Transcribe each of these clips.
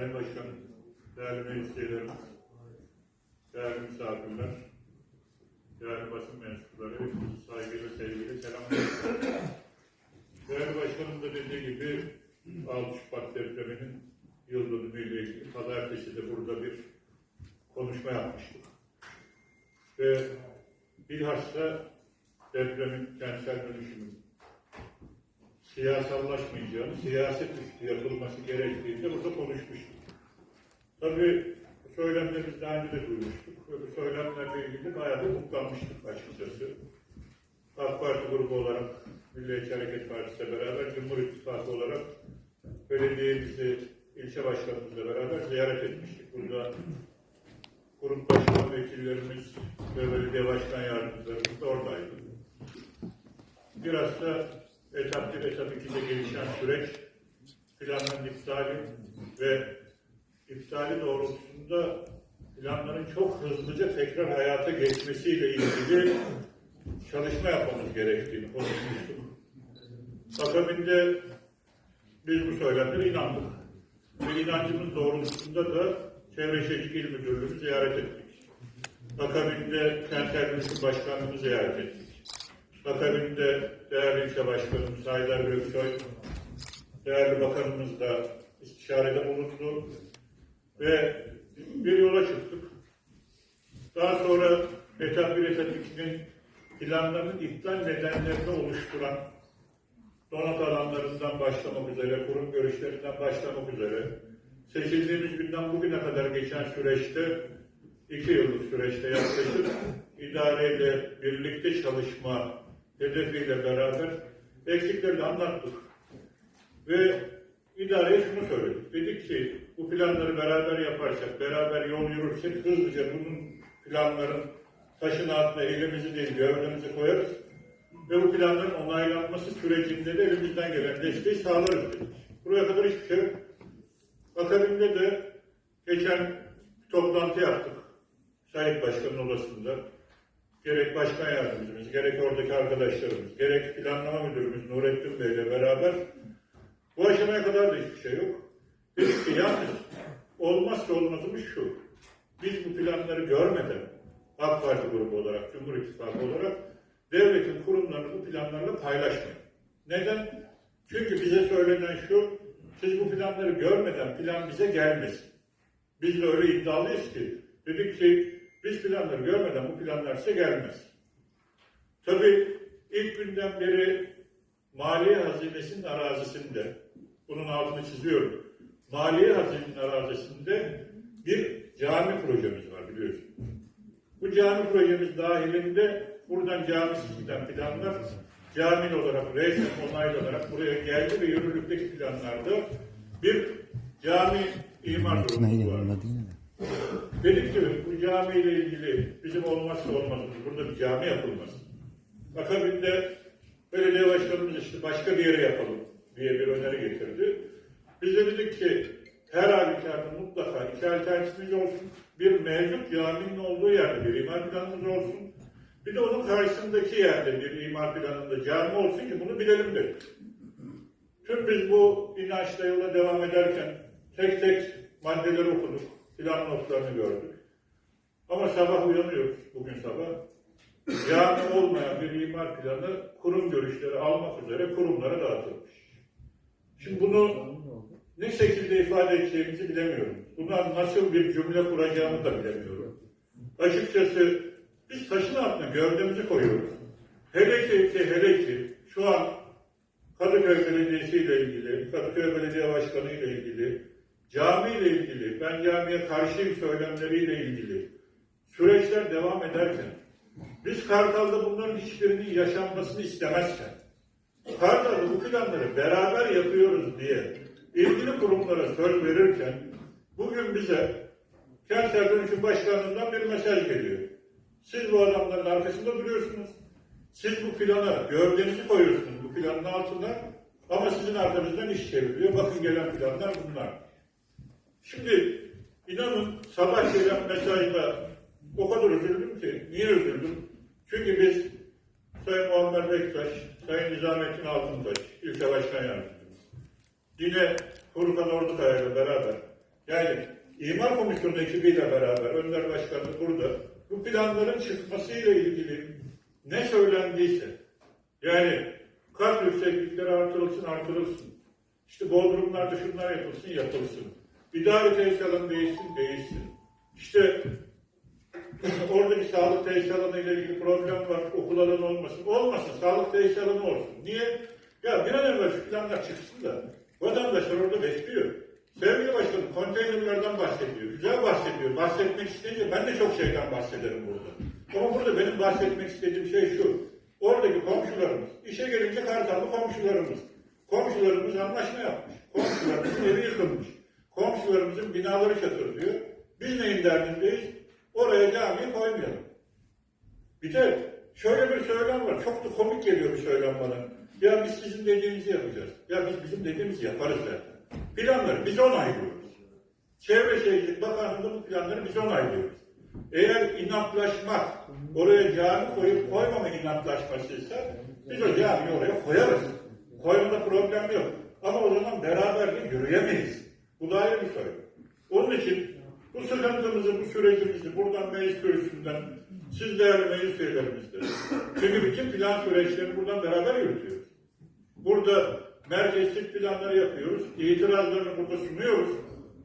Sayın Başkanım, değerli meclis değerli misafirler, değerli basın mensupları, saygıyla, sevgiyle selamlıyorum. Değerli Başkanım da dediği siyasallaşmayacağını, siyaset üstü yapılması gerektiğini de burada konuşmuştuk. Tabii bu söylemleri daha önce de duymuştuk bu söylemlerle ilgili bayağı da mutlanmıştık açıkçası. AK Parti grubu olarak Milliyetçi Hareket Partisi'yle beraber, Cumhur İttifakı olarak belediyemizi, ilçe başkanımızla beraber ziyaret etmiştik. Burada grup başkan vekillerimiz ve belediye başkan yardımcılarımız da oradaydı. Biraz da etap 1, etap 2'de gelişen süreç planların iptali ve iptali doğrultusunda planların çok hızlıca tekrar hayata geçmesiyle ilgili çalışma yapmamız gerektiğini konuşmuştuk. Akabinde biz bu söylemlere inandık. Ve inancımız doğrultusunda da Çevre Şehircilik İl Müdürlüğü'nü ziyaret ettik. Akabinde Kentsel Dönüşüm Başkanlığı'nı ziyaret ettik. Akabinde değerli ilçe başkanım Saydar Göksoy, değerli bakanımız da istişarede bulundu ve bir yola çıktık. Daha sonra etap 1, etap 2'nin planların iptal nedenlerini oluşturan donat alanlarından başlamak üzere, kurum görüşlerinden başlamak üzere, seçildiğimiz günden bugüne kadar geçen süreçte, iki yıllık süreçte yaklaşık idareyle birlikte çalışma hedefiyle beraber eksiklerini anlattık. Ve idareye şunu söyledik. Dedik ki bu planları beraber yaparsak, beraber yol yürürsek hızlıca bunun planların taşın altına elimizi değil gövdemizi koyarız. Ve bu planların onaylanması sürecinde de elimizden gelen desteği sağlarız dedik. Buraya kadar hiçbir şey yok. Akabinde de geçen toplantı yaptık. Sayın Başkan'ın odasında. Gerek başkan yardımcımız, gerek oradaki arkadaşlarımız, gerek planlama müdürümüz Nurettin Bey ile beraber bu aşamaya kadar da hiçbir şey yok. Dedik ki yalnız olmazsa olmazımız şu. Biz bu planları görmeden AK Parti grubu olarak, Cumhur İttifakı olarak devletin kurumlarını bu planlarla paylaşmayın. Neden? Çünkü bize söylenen şu, siz bu planları görmeden plan bize gelmesin. Biz de öyle iddialıyız ki, dedik ki biz planları görmeden bu planlar size gelmez. Tabii ilk günden beri Maliye Hazinesi'nin arazisinde, bunun altını çiziyorum, Maliye Hazinesi'nin arazisinde bir cami projemiz var biliyorsun. Bu cami projemiz dahilinde buradan camisi giden planlar cami olarak, resmen onaylanarak buraya geldi ve yürürlükteki planlarda bir cami imar durumu var. Dedik ki bu camiyle ilgili bizim olmazsa olmazımız burada bir cami yapılması. Akabinde belediye başkanımız işte başka bir yere yapalım diye bir öneri getirdi. Biz de dedik ki her halükarda mutlaka iki alternatifimiz olsun. Bir mevcut caminin olduğu yerde bir imar planımız olsun. Bir de onun karşısındaki yerde bir imar planında cami olsun ki bunu bilelim dedik. Tüm biz bu inançla yola devam ederken tek tek maddeleri okuduk, plan notlarını gördük. Ama sabah uyanıyoruz bugün sabah. Cami olmayan bir imar planı kurum görüşleri almak üzere kurumlara dağıtılmış. Şimdi bunu ne şekilde ifade edeceğimizi bilemiyorum. Buna nasıl bir cümle kuracağımı da bilemiyorum. Açıkçası biz taşın altına gövdemizi koyuyoruz. Hele ki, ki hele ki şu an Kadıköy Belediyesi ile ilgili, Kadıköy Belediye Başkanı ile ilgili, cami ile ilgili, ben camiye karşıyım söylemleriyle ilgili süreçler devam ederken, biz Kartal'da bunların hiçbirinin yaşanmasını istemezken, Kartal'da bu planları beraber yapıyoruz diye ilgili kurumlara söz verirken, bugün bize Kentsel Dönüşüm Başkanlığı'ndan bir mesaj geliyor. Siz bu adamların arkasında duruyorsunuz. Siz bu plana gövdenizi koyuyorsunuz bu planın altına ama sizin arkanızdan iş çevriliyor. Bakın gelen planlar bunlar. Şimdi inanın sabah gelen mesajla o kadar üzüldüm ki. Niye üzüldüm? Çünkü biz Sayın Muammer Bektaş, Sayın Nizamettin Altıntaş, ilçe başkan yardımcımız. Yine Furkan Ordukaya ile beraber Yani İmar Komisyonu ekibiyle beraber Önder Başkanı burada bu planların çıkmasıyla ilgili ne söylendiyse yani kat yükseklikleri artırılsın artırılsın. İşte bodrumlarda şunlar yapılsın yapılsın. İdari tesis alanı değişsin değişsin. İşte oradaki sağlık tesis alanı ile ilgili problem var. Okul alanı olmasın. Olmasın. Sağlık tesis alanı olsun. Niye? Ya bir an evvel şu planlar çıksın da vatandaşlar orada bekliyor. Sevgili başkanım konteynerlerden bahsediyor. Güzel bahsediyor. Bahsetmek isteyince ben de çok şeyden bahsederim burada. Ama burada benim bahsetmek istediğim şey şu. Oradaki komşularımız, işe gelince Kartallı komşularımız. Komşularımız anlaşma yapmış. Komşularımızın evi yıkılmış. Komşularımızın binaları çatırlıyor. Biz neyin derdindeyiz? Oraya camiyi koymayalım. Bir de şöyle bir söylem var. Çok da komik geliyor bir söylem bana. Ya biz sizin dediğinizi yapacağız. Ya biz bizim dediğimizi yaparız zaten. Planları biz onaylıyoruz. Çevre Şehircilik Bakanlığı'nda bu planları biz onaylıyoruz. Eğer inatlaşmak, oraya cami koyup koymama inatlaşmasıysa biz o camiyi oraya koyarız. Koymada problem yok. Ama o zaman beraber yürüyemeyiz. Bu da ayrı bir sorun. Onun için bu sıkıntımızı, bu sürecimizi buradan meclis kürsüsünden, siz değerli meclis üyelerimizde. Çünkü bütün plan süreçlerini buradan beraber yürütüyoruz. Burada merkezlik planları yapıyoruz, itirazlarını burada sunuyoruz.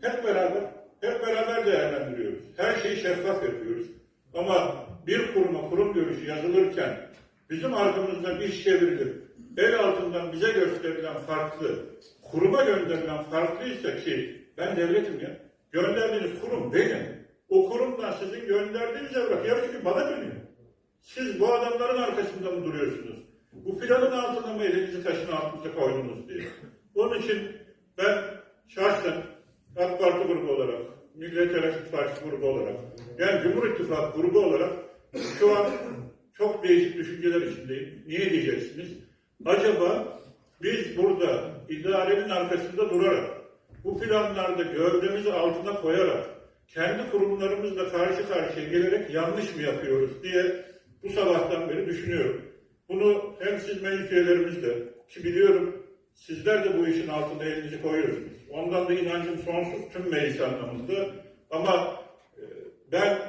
Hep beraber, hep beraber değerlendiriyoruz. Her şeyi şeffaf yapıyoruz. Ama bir kuruma kurum görüşü yazılırken bizim arkamızdan iş çevrilip el altından bize gösterilen farklı, kuruma gönderilen farklıysa ki ben devletim ya, gönderdiğiniz kurum benim. O kurumdan sizin gönderdiğiniz evrak yarısı gün bana dönüyor. Siz bu adamların arkasında mı duruyorsunuz? Bu planın altına mı elinizi taşın altınıza koydunuz diye. Onun için ben şahsen AK Parti grubu olarak, Millet Hareket Partisi grubu olarak, yani Cumhur İttifakı grubu olarak şu an çok değişik düşünceler içindeyim. Niye diyeceksiniz? Acaba biz burada idarenin arkasında durarak, bu planlarda gövdemizi altına koyarak, kendi kurumlarımızla karşı karşıya gelerek yanlış mı yapıyoruz diye bu sabahtan beri düşünüyorum. Bunu hem siz meclis üyelerimizle ki biliyorum sizler de bu işin altında elinizi koyuyorsunuz. Ondan da inancım sonsuz tüm meclis anlamında. Ama e, ben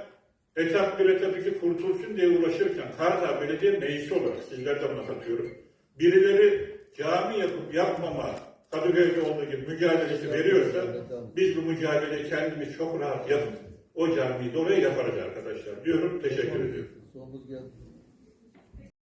etap bir etap iki kurtulsun diye uğraşırken Kartal Belediye Meclisi olarak sizler de buna katıyorum. Birileri cami yapıp yapmama Kadıköy'de olduğu gibi mücadelesi veriyorsa biz bu mücadeleyi kendimiz çok rahat yapıp o camiyi de oraya yaparız arkadaşlar diyorum. Teşekkür ediyorum.